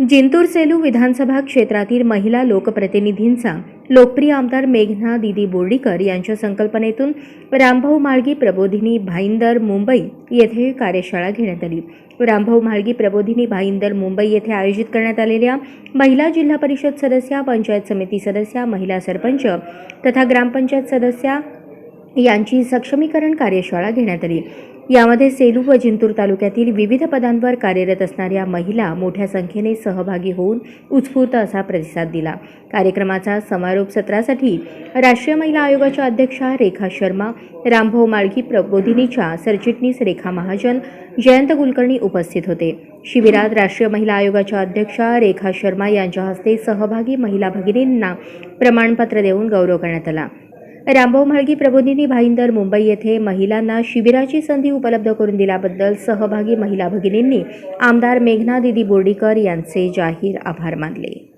जिंतूर सेलू विधानसभा क्षेत्रातील महिला लोकप्रतिनिधींचा लोकप्रिय आमदार मेघना दिदी बोर्डीकर यांच्या संकल्पनेतून रामभाऊ माळगी प्रबोधिनी भाईंदर मुंबई येथे कार्यशाळा घेण्यात आली. रामभाऊ माळगी प्रबोधिनी भाईंदर मुंबई येथे आयोजित करण्यात आलेल्या महिला जिल्हा परिषद सदस्या पंचायत समिती सदस्या महिला सरपंच तथा ग्रामपंचायत सदस्या यांची सक्षमीकरण कार्यशाळा घेण्यात आली. यामध्ये सेलू व जिंतूर तालुक्यातील विविध पदांवर कार्यरत असणाऱ्या महिला मोठ्या संख्येने सहभागी होऊन उत्स्फूर्त असा प्रतिसाद दिला. कार्यक्रमाचा समारोप सत्रासाठी राष्ट्रीय महिला आयोगाच्या अध्यक्षा रेखा शर्मा रामभाऊ माळगी प्रबोधिनीच्या सरचिटणीस रेखा महाजन जयंत कुलकर्णी उपस्थित होते. शिबिरात राष्ट्रीय महिला आयोगाच्या अध्यक्षा रेखा शर्मा यांच्या हस्ते सहभागी महिला भगिनींना प्रमाणपत्र देऊन गौरव करण्यात आला. रामभाऊ म्हाळगी प्रबोधिनी भाईंदर मुंबई येथे महिलांना शिबिराची संधी उपलब्ध करून दिल्याबद्दल सहभागी महिला भगिनींनी आमदार मेघना दिदी बोर्डीकर यांचे जाहीर आभार मानले.